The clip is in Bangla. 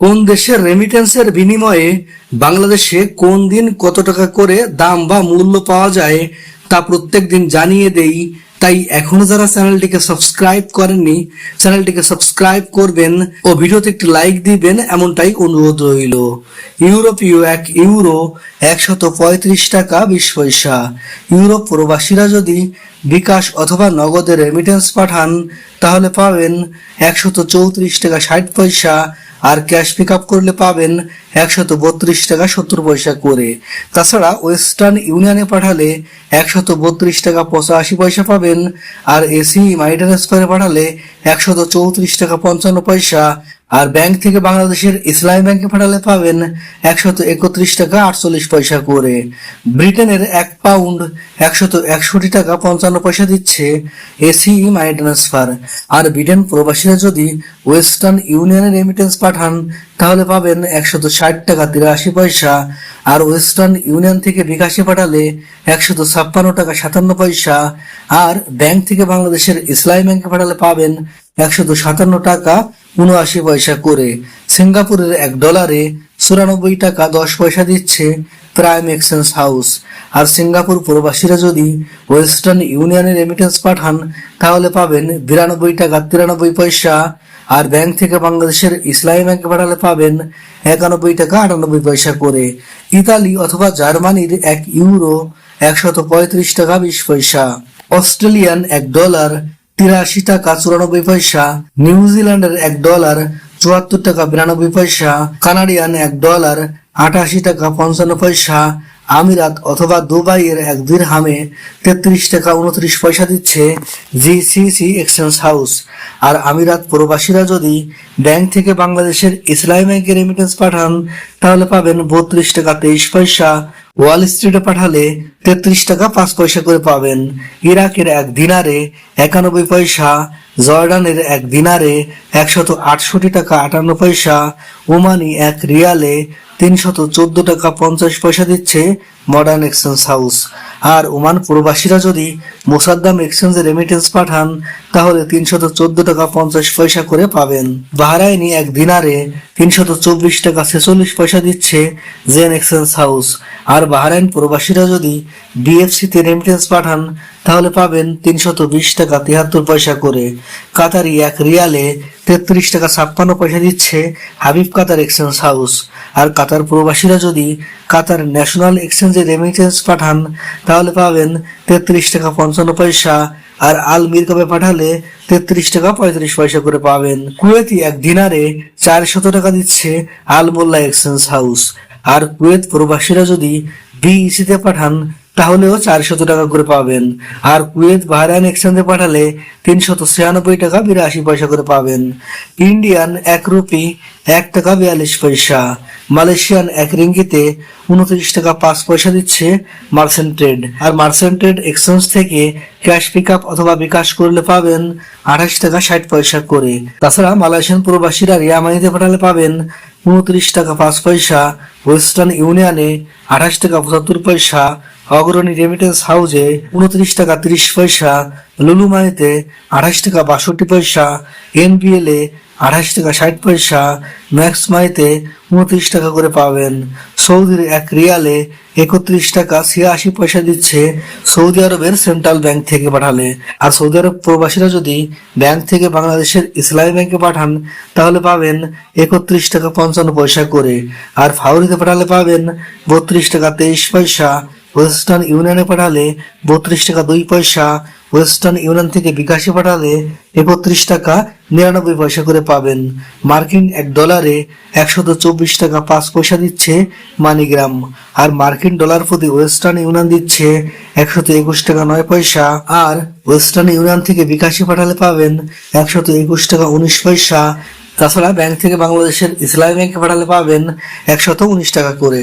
কোন দেশের রেমিটেন্সের বিনিময়ে বাংলাদেশে কোন দিন কত টাকা করে দাম বা মূল্য পাওয়া যায় তা প্রত্যেক দিন জানিয়ে দেই। তাই এখনও যারা চ্যানেলটিকে সাবস্ক্রাইব করেননি, চ্যানেলটিকে সাবস্ক্রাইব করবেন ও ভিডিওতে একটি লাইক দিবেন এমনটাই অনুরোধ রইল। ইউরোপীয় এক ইউরো একশত পঁয়ত্রিশ টাকা বিশ পয়সা। ইউরোপ প্রবাসীরা যদি বিকাশ অথবা নগদে রেমিটেন্স পাঠান, তাহলে পাবেন একশত চৌত্রিশ টাকা ষাট পয়সা। আর ক্যাশ পিক আপ করলে পাবেন একশত বত্রিশ টাকা সত্তর পয়সা করে। তাছাড়া ওয়েস্টার্ন ইউনিয়নে পাঠালে একশত বত্রিশ টাকা পঁচাশি পয়সা পাবেন, আর এসি মাই স্কোয়ারে পাঠালে একশত চৌত্রিশ টাকা পঞ্চান্ন পয়সা আর ব্যাংক থেকে বাংলাদেশের ইসলামী ব্যাংকে পাঠালে পাবেন একশত একত্রিশ টাকা আটচল্লিশ পয়সা করে। ব্রিটেনের এক পাউন্ড একশত একষট্টি টাকা পঞ্চান্ন পয়সা দিচ্ছে এসি মানি ট্রান্সফার। আর ব্রিটেন প্রবাসীরা যদি ওয়েস্টার্ন ইউনিয়নের রেমিটেন্স পাঠান, তাহলে পাবেন একশত ষাট টাকা তিরাশি পয়সা। আর ওয়েস্টার্ন ইউনিয়ন থেকে বিকাশে পাঠালে একশত ছাপ্পান্ন টাকা সাতান্ন পয়সা। আর ব্যাংক থেকে বাংলাদেশের ইসলামী ব্যাংকে পাঠালে পাবেন একশত সাতান্ন টাকা উনআশি পয়সা করে। সিঙ্গাপুরের এক ডলারে চুরানব্বই টাকা দশ পয়সা দিচ্ছে প্রাইম এক্সচেঞ্জ হাউস। আর সিঙ্গাপুর প্রবাসীরা যদি ওয়েস্টার্ন ইউনিয়নের রেমিটেন্স পাঠান, তাহলে পাবেন বিরানব্বই টাকা তিরানব্বই পয়সা। আর ব্যাংক থেকে বাংলাদেশের ইসলামী ব্যাংকে পাঠালে পাবেন একানব্বই টাকা আটানব্বই পয়সা করে। ইতালি অথবা জার্মানির এক ইউরো একশত পঁয়ত্রিশ টাকা বিশ পয়সা। অস্ট্রেলিয়ান এক ডলার তিরাশি টাকা চুরানব্বই পয়সা নিউজিল্যান্ডের এক ডলার চুয়াত্তর টাকা বিরানব্বই পয়সা, কানাডিয়ান এক ডলার আটাশি টাকা পঞ্চান্ন পয়সা, আমিরাত অথবা দুবাইয়ের এক দিরহামে তেত্রিশ টাকা উনত্রিশ পয়সা দিচ্ছে জিসিসি এক্সচেঞ্জ হাউস। আর আমিরাত প্রবাসীরা যদি ব্যাংক থেকে বাংলাদেশের ইসলামী ব্যাংকে রেমিটেন্স পাঠান, তাহলে পাবেন বত্রিশ টাকা তেইশ পয়সা ওয়াল স্ট্রিটে পাঠালে তেত্রিশ টাকা পাঁচ পয়সা করে পাবেন। ইরাকের এক দিনারে একানব্বই পয়সা, জর্ডানের এক দিনারে একশত আটষট্টি টাকা আটান্ন পয়সা, ওমানি এক রিয়ালে তিনশত চোদ্দ টাকা পঞ্চাশ পয়সা দিচ্ছে মডার্ন এক্সচেঞ্জ হাউস। আর ওমান প্রবাসীরা যদি মোসাদ্দাম এক্সচেঞ্জে রেমিটেন্স পাঠান, তাহলে তিনশত চোদ্দ টাকা পঞ্চাশ পয়সা করে পাবেন। বাহরাইনি এক দিনারে তিনশত চব্বিশ টাকা ছেচল্লিশ পয়সা দিচ্ছে জেন এক্সচেঞ্জ হাউস। আর বাহরাইন প্রবাসীরা যদি বিএফসিতে রেমিটেন্স পাঠান তাহলে পাবেন তিনশত বিশ টাকা তিয়াত্তর পয়সা করে। কাতারি এক রিয়ালে তেত্রিশ টাকা ছাপ্পান্ন পয়সা দিচ্ছে হাবিব কাতার এক্সচেঞ্জ হাউস। আর কাতার প্রবাসীরা যদি কাতার ন্যাশনাল এক্সচেঞ্জে রেমিটেন্স পাঠান, তাহলে পাবেন তেত্রিশ টাকা পঞ্চান্ন পয়সা। আর আল মিরকাবে পাঠালে তেত্রিশ টাকা পঁয়ত্রিশ পয়সা করে পাবেন। কুয়েতি এক দিনারে চারশত টাকা দিচ্ছে আল মোল্লা এক্সচেঞ্জ হাউস। আর কুয়েত প্রবাসীরা যদি বিইসিতে পাঠান তাহলেও চারশত টাকা করে পাবেন। আর কুয়েত বাহরাইন এক্সচেঞ্জে পাঠালে তিনশত ছিয়ানব্বই টাকা বিরাশি পয়সা করে পাবেন। ইন্ডিয়ান এক রুপি, এক টাকা বিয়াল্লিশ পয়সা। মালয়েশিয়ান এক রিঙ্গিতে উনত্রিশ টাকা পাঁচ পয়সা দিচ্ছে মার্সেন্ট ট্রেড। আর মার্সেন্ট ট্রেড এক্সচেঞ্জ থেকে ক্যাশ পিক আপ অথবা বিকাশ করলে পাবেন আঠাশ টাকা ষাট পয়সা করে। তাছাড়া মালয়েশিয়ান প্রবাসীরা রিয়ামানিতে পাঠালে পাবেন উনত্রিশ টাকা পাঁচ পয়সা। ওয়েস্টার্ন ইউনিয়নে আঠাশ টাকা পঁচাত্তর পয়সা। অগ্রণী রেমিটেন্স হাউজে উনত্রিশ টাকা তিরিশ পয়সা, লুলুমাইতে আঠাশ টাকা বাষট্টি পয়সা এনবিএল আঠাশ টাকা ষাট পয়সা ম্যাক্স মাইতে উনত্রিশ টাকা করে পাবেন। সৌদির এক রিয়ালে একত্রিশ টাকা ছিয়াশি পয়সা দিচ্ছে সৌদি আরবের সেন্ট্রাল ব্যাংক থেকে পাঠালে। আর সৌদি আরব প্রবাসীরা যদি ব্যাংক থেকে বাংলাদেশের ইসলামী ব্যাংকে পাঠান, তাহলে পাবেন একত্রিশ টাকা পঞ্চান্ন পয়সা করে। আর ফাউরিতে পাঠালে পাবেন বত্রিশ টাকা তেইশ পয়সা ওয়েস্টার্ন ইউনিয়নে পাঠালে বত্রিশ টাকা দুই পয়সা, ওয়েস্টার্ন ইউনিয়ন থেকে বিকাশে পাঠালে একত্রিশ টাকা নিরানব্বই পয়সা করে পাবেন। মার্কিন এক ডলারে একশত চব্বিশ টাকা পাঁচ পয়সা দিচ্ছে মানিগ্রাম। আর মার্কিন ডলার প্রতি ওয়েস্টার্ন ইউনিয়ন দিচ্ছে একশত একুশ টাকা নয় পয়সা। আর ওয়েস্টার্ন ইউনিয়ন থেকে বিকাশে পাঠালে পাবেন একশত একুশ টাকা উনিশ পয়সা। তাছাড়া ব্যাংক থেকে বাংলাদেশের ইসলামী ব্যাংকে পাঠালে পাবেন একশত উনিশ টাকা করে।